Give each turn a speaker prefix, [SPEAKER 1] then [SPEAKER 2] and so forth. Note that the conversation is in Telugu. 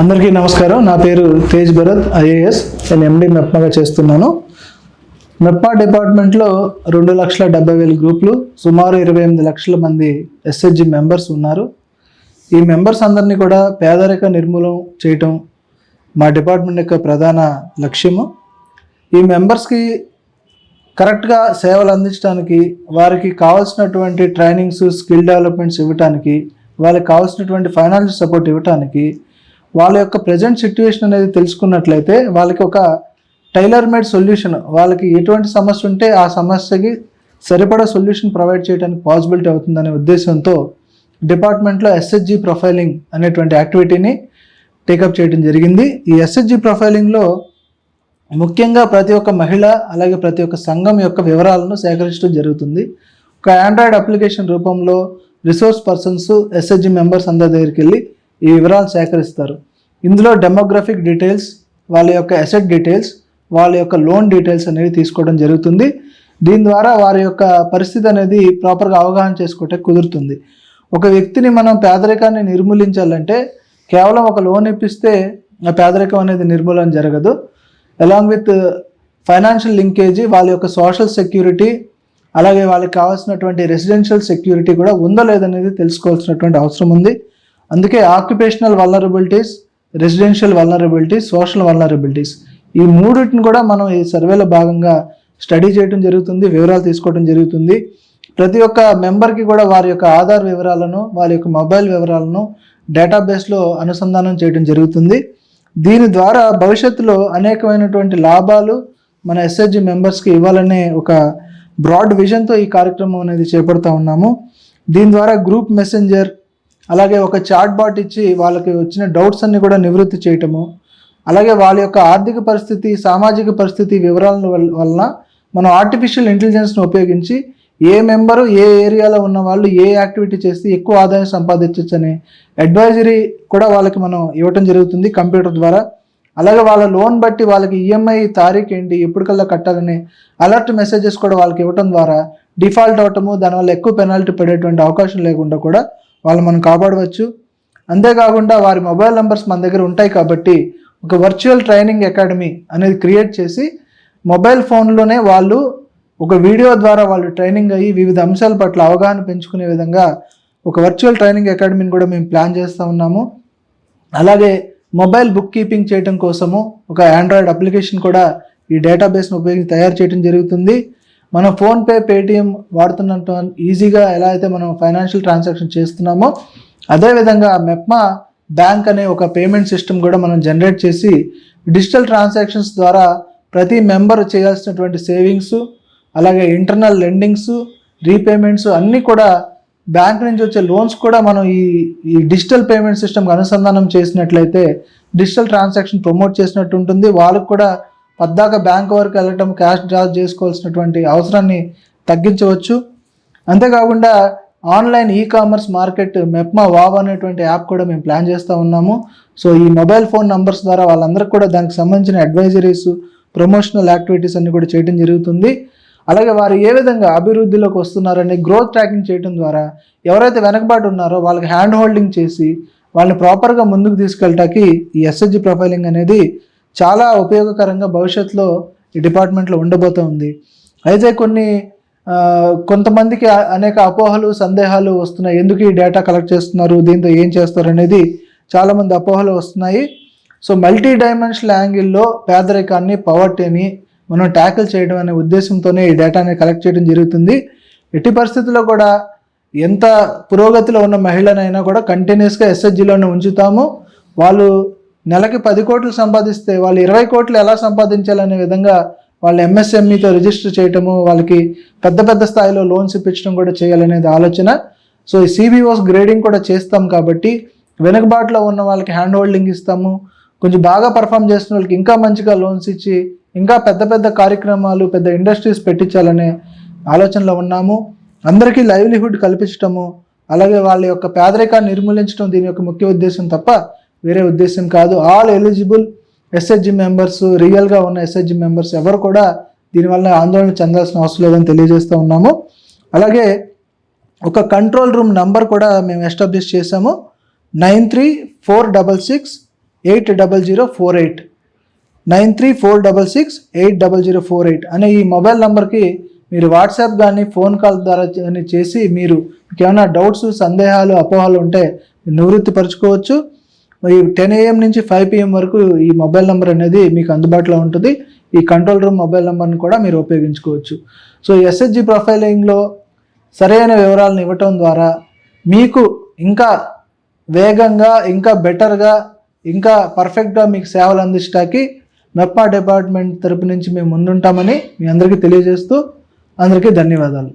[SPEAKER 1] అందరికీ నమస్కారం. నా పేరు తేజ్ భరత్ ఐఏఎస్ నేను ఎండి మెప్మాగా చేస్తున్నాను. మెప్మా డిపార్ట్మెంట్లో రెండు లక్షల డెబ్బై వేల గ్రూపులు సుమారు ఇరవై ఎనిమిది లక్షల మంది ఎస్హెచ్జి మెంబర్స్ ఉన్నారు. ఈ మెంబర్స్ అందరినీ కూడా పేదరిక నిర్మూలన చేయటం మా డిపార్ట్మెంట్ యొక్క ప్రధాన లక్ష్యము. ఈ మెంబర్స్కి కరెక్ట్గా సేవలు అందించడానికి వారికి కావాల్సినటువంటి ట్రైనింగ్స్ స్కిల్ డెవలప్మెంట్స్ ఇవ్వటానికి వాళ్ళకి కావాల్సినటువంటి ఫైనాన్షియల్ సపోర్ట్ ఇవ్వటానికి వాళ్ళ యొక్క ప్రజెంట్ సిచ్యువేషన్ అనేది తెలుసుకున్నట్లయితే వాళ్ళకి ఒక టైలర్ మేడ్ సొల్యూషన్ వాళ్ళకి ఎటువంటి సమస్య ఉంటే ఆ సమస్యకి సరిపడా సొల్యూషన్ ప్రొవైడ్ చేయడానికి పాసిబిలిటీ అవుతుందనే ఉద్దేశంతో డిపార్ట్మెంట్లో ఎస్హెచ్జి ప్రొఫైలింగ్ అనేటువంటి యాక్టివిటీని టేకప్ చేయడం జరిగింది. ఈ ఎస్హెచ్జి ప్రొఫైలింగ్లో ముఖ్యంగా ప్రతి ఒక్క మహిళ అలాగే ప్రతి ఒక్క సంఘం యొక్క వివరాలను సేకరించడం జరుగుతుంది. ఒక ఆండ్రాయిడ్ అప్లికేషన్ రూపంలో resource persons S H G members అందరి దగ్గరికి వెళ్ళి ఈ వివరాలు సేకరిస్తారు. ఇందులో డెమోగ్రఫిక్ డీటెయిల్స్ వాళ్ళ యొక్క అసెట్ డీటెయిల్స్ వాళ్ళ యొక్క లోన్ డీటెయిల్స్ అనేవి తీసుకోవడం జరుగుతుంది. దీని ద్వారా వారి యొక్క పరిస్థితి అనేది ప్రాపర్గా అవగాహన చేసుకోవటం కుదురుతుంది. ఒక వ్యక్తిని మనం పేదరికాన్ని నిర్మూలించాలంటే కేవలం ఒక లోన్ ఇప్పిస్తే ఆ పేదరికం అనేది నిర్మూలన జరగదు. అలాంగ్ విత్ ఫైనాన్షియల్ లింకేజీ వాళ్ళ యొక్క సోషల్ సెక్యూరిటీ అలాగే వాళ్ళకి కావాల్సినటువంటి రెసిడెన్షియల్ సెక్యూరిటీ కూడా ఉందో లేదనేది తెలుసుకోవాల్సినటువంటి అవసరం ఉంది. అందుకే occupational vulnerabilities residential vulnerabilities social vulnerabilities ఈ మూడింటిని కూడా మనం ఈ సర్వేలో భాగంగా స్టడీ చేయడం జరుగుతుంది వివరాలు తీసుకోవడం జరుగుతుంది. ప్రతి ఒక్క మెంబర్కి కూడా వారి యొక్క ఆధార్ వివరాలను వారి యొక్క మొబైల్ వివరాలను డేటాబేస్లో అనుసంధానం చేయడం జరుగుతుంది. దీని ద్వారా భవిష్యత్తులో అనేకమైనటువంటి లాభాలు మన ఎస్హెచ్జి మెంబర్స్కి ఇవ్వాలనే ఒక బ్రాడ్ విజన్తో ఈ కార్యక్రమం అనేది చేపడుతూ ఉన్నాము. దీని ద్వారా గ్రూప్ మెసెంజర్ అలాగే ఒక చాట్ బాట్ ఇచ్చి వాళ్ళకి వచ్చిన డౌట్స్ అన్ని కూడా నివృత్తి చేయటము. అలాగే వాళ్ళ యొక్క ఆర్థిక పరిస్థితి సామాజిక పరిస్థితి వివరాల వలన మనం ఆర్టిఫిషియల్ ఇంటెలిజెన్స్ను ఉపయోగించి ఏ మెంబరు ఏ ఏరియాలో ఉన్న వాళ్ళు ఏ యాక్టివిటీ చేస్తే ఎక్కువ ఆదాయం సంపాదించవచ్చు అనే అడ్వైజరీ కూడా వాళ్ళకి మనం ఇవ్వటం జరుగుతుంది కంప్యూటర్ ద్వారా. అలాగే వాళ్ళ లోన్ బట్టి వాళ్ళకి ఈఎంఐ తారీఖు ఏంటి ఎప్పటికల్లా కట్టాలని అలర్ట్ మెసేజెస్ కూడా వాళ్ళకి ఇవ్వటం ద్వారా డిఫాల్ట్ అవటము దానివల్ల ఎక్కువ పెనాల్టీ పడేటువంటి అవకాశం లేకుండా కూడా వాళ్ళు మనం కాపాడవచ్చు. అంతేకాకుండా వారి మొబైల్ నెంబర్స్ మన దగ్గర ఉంటాయి కాబట్టి ఒక వర్చువల్ ట్రైనింగ్ అకాడమీ అనేది క్రియేట్ చేసి మొబైల్ ఫోన్లోనే వాళ్ళు ఒక వీడియో ద్వారా వాళ్ళు ట్రైనింగ్ అయ్యి వివిధ అంశాల పట్ల అవగాహన పెంచుకునే విధంగా ఒక వర్చువల్ ట్రైనింగ్ అకాడమీని కూడా మేము ప్లాన్ చేస్తూ ఉన్నాము. అలాగే మొబైల్ బుక్ కీపింగ్ చేయడం కోసము ఒక ఆండ్రాయిడ్ అప్లికేషన్ కూడా ఈ డేటాబేస్ను ఉపయోగించి తయారు చేయడం జరుగుతుంది. మనం ఫోన్పే పేటిఎం వాడుతున్నట్టు ఈజీగా ఎలా అయితే మనం ఫైనాన్షియల్ ట్రాన్సాక్షన్ చేస్తున్నామో అదేవిధంగా మెప్మా బ్యాంక్ అనే ఒక పేమెంట్ సిస్టమ్ కూడా మనం జనరేట్ చేసి డిజిటల్ ట్రాన్సాక్షన్స్ ద్వారా ప్రతి మెంబర్ చేయాల్సినటువంటి సేవింగ్స్ అలాగే ఇంటర్నల్ లెండింగ్స్ రీపేమెంట్స్ అన్నీ కూడా బ్యాంక్ నుంచి వచ్చే లోన్స్ కూడా మనం ఈ ఈ డిజిటల్ పేమెంట్ సిస్టమ్కి అనుసంధానం చేసినట్లయితే డిజిటల్ ట్రాన్సాక్షన్ ప్రమోట్ చేసినట్టు ఉంటుంది. వాళ్ళకు కూడా పద్దాక బ్యాంక్ వరకు వెళ్ళటం క్యాష్ డ్రా చేసుకోవాల్సినటువంటి అవసరాన్ని తగ్గించవచ్చు. అంతేకాకుండా online E commerce market MEPMA wow అనేటువంటి యాప్ కూడా మేము ప్లాన్ చేస్తూ ఉన్నాము. సో ఈ మొబైల్ ఫోన్ నంబర్స్ ద్వారా వాళ్ళందరికీ కూడా దానికి సంబంధించిన అడ్వైజరీస్ ప్రమోషనల్ యాక్టివిటీస్ అన్ని కూడా చేయడం జరుగుతుంది. అలాగే వారు ఏ విధంగా అభివృద్ధిలోకి వస్తున్నారని గ్రోత్ ట్రాకింగ్ చేయడం ద్వారా ఎవరైతే వెనకబాటు ఉన్నారో వాళ్ళకి హ్యాండ్ హోల్డింగ్ చేసి వాళ్ళని ప్రాపర్గా ముందుకు తీసుకెళ్ళటానికి ఈ ఎస్హెచ్జి ప్రొఫైలింగ్ అనేది చాలా ఉపయోగకరంగా భవిష్యత్తులో ఈ డిపార్ట్మెంట్లో ఉండబోతోంది అయితే కొన్ని కొంతమందికి అనేక అపోహలు సందేహాలు వస్తున్నాయి. ఎందుకు ఈ డేటా కలెక్ట్ చేస్తున్నారు? దీంతో ఏం చేస్తారు అనేది చాలామంది అపోహలు వస్తున్నాయి. సో మల్టీ డైమెన్షనల్ యాంగిల్లో పేదరికాన్ని పవర్టీని మనం ట్యాకిల్ చేయడం అనే ఉద్దేశంతోనే ఈ డేటాని కలెక్ట్ చేయడం జరుగుతుంది. ఎట్టి పరిస్థితుల్లో కూడా ఎంత పురోగతిలో ఉన్న మహిళనైనా కూడా కంటిన్యూస్గా ఎస్హెచ్జిలోనే ఉంచుతాము. వాళ్ళు నెలకి పది కోట్లు సంపాదిస్తే వాళ్ళు ఇరవై కోట్లు ఎలా సంపాదించాలనే విధంగా వాళ్ళు ఎంఎస్ఎంఈతో రిజిస్టర్ చేయటము వాళ్ళకి పెద్ద పెద్ద స్థాయిలో లోన్స్ ఇప్పించడం కూడా చేయాలనేది ఆలోచన. సో ఈ సిబిఓస్ గ్రేడింగ్ కూడా చేస్తాం కాబట్టి వెనుకబాటులో ఉన్న వాళ్ళకి హ్యాండ్ హోల్డింగ్ ఇస్తాము. కొంచెం బాగా పర్ఫామ్ చేసిన వాళ్ళకి ఇంకా మంచిగా లోన్స్ ఇచ్చి ఇంకా పెద్ద పెద్ద కార్యక్రమాలు పెద్ద ఇండస్ట్రీస్ పెట్టించాలనే ఆలోచనలో ఉన్నాము. అందరికీ లైవ్లీహుడ్ కల్పించటము అలాగే వాళ్ళ యొక్క పేదరికాన్ని నిర్మూలించడం దీని యొక్క ముఖ్య ఉద్దేశం తప్ప వేరే ఉద్దేశం కాదు. ఆల్ ఎలిజిబుల్ ఎస్హెచ్జి మెంబర్స్ రియల్గా ఉన్న ఎస్హెచ్జి మెంబర్స్ ఎవరు కూడా దీనివల్ల ఆందోళన చెందాల్సిన అవసరం లేదని తెలియజేస్తూ ఉన్నాము. అలాగే ఒక కంట్రోల్ రూమ్ నంబర్ కూడా మేము ఎస్టాబ్లిష్ చేసాము nine three four double six eight double zero four eight. Nine three four double six eight double zero four eight అనే ఈ మొబైల్ నెంబర్కి మీరు వాట్సాప్ కానీ ఫోన్ కాల్ ద్వారా కానీ చేసి మీరు మీకు ఏమైనా డౌట్స్ సందేహాలు అపోహలు ఉంటే నివృత్తి పరచుకోవచ్చు ఈ టెన్ ఏఎం నుంచి ఫైవ్ పిఎం వరకు ఈ మొబైల్ నెంబర్ అనేది మీకు అందుబాటులో ఉంటుంది. ఈ కంట్రోల్ రూమ్ మొబైల్ నెంబర్ని కూడా మీరు ఉపయోగించుకోవచ్చు. సో ఎస్హెచ్జి ప్రొఫైలింగ్లో సరైన వివరాలను ఇవ్వటం ద్వారా మీకు ఇంకా వేగంగా ఇంకా బెటర్గా ఇంకా పర్ఫెక్ట్గా మీకు సేవలు అందించడానికి మెప్పా డిపార్ట్మెంట్ తరపు నుంచి మేము ముందుంటామని మీ అందరికీ తెలియజేస్తూ అందరికీ ధన్యవాదాలు.